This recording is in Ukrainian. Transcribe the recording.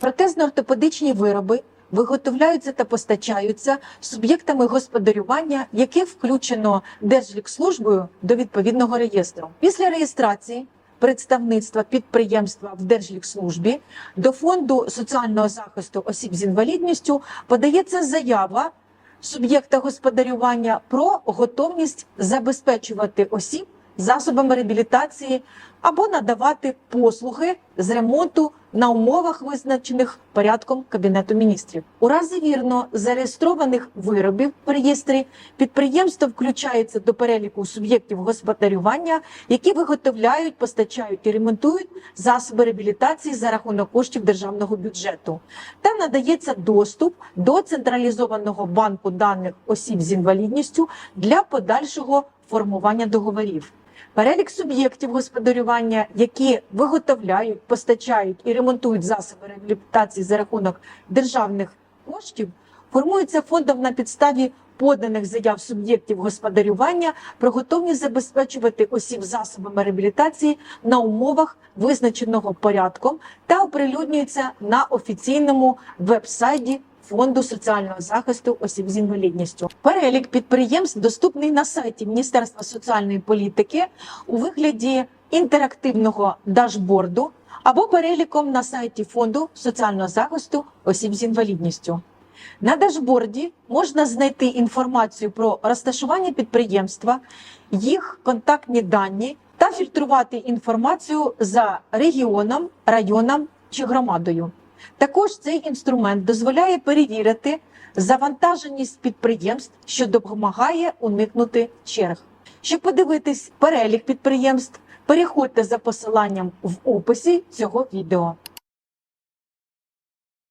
Протезно-ортопедичні вироби виготовляються та постачаються суб'єктами господарювання, яких включено Держлікслужбою до відповідного реєстру. Після реєстрації представництва підприємства в Держлікслужбі до фонду соціального захисту осіб з інвалідністю подається заява суб'єкта господарювання про готовність забезпечувати осіб засобами реабілітації або надавати послуги з ремонту на умовах, визначених порядком Кабінету міністрів. У разі вірно зареєстрованих виробів в реєстрі підприємство включається до переліку суб'єктів господарювання, які виготовляють, постачають і ремонтують засоби реабілітації за рахунок коштів державного бюджету, та надається доступ до централізованого банку даних осіб з інвалідністю для подальшого формування договорів. Перелік суб'єктів господарювання, які виготовляють, постачають і ремонтують засоби реабілітації за рахунок державних коштів, формується фондом на підставі поданих заяв суб'єктів господарювання про готовність забезпечувати осіб засобами реабілітації на умовах визначеного порядком та оприлюднюється на офіційному веб-сайті Фонду соціального захисту осіб з інвалідністю. Перелік підприємств доступний на сайті Міністерства соціальної політики у вигляді інтерактивного дашборду або переліком на сайті Фонду соціального захисту осіб з інвалідністю. На дашборді можна знайти інформацію про розташування підприємства, їх контактні дані та фільтрувати інформацію за регіоном, районом чи громадою. Також цей інструмент дозволяє перевірити завантаженість підприємств, що допомагає уникнути черг. Щоб подивитись перелік підприємств, переходьте за посиланням в описі цього відео.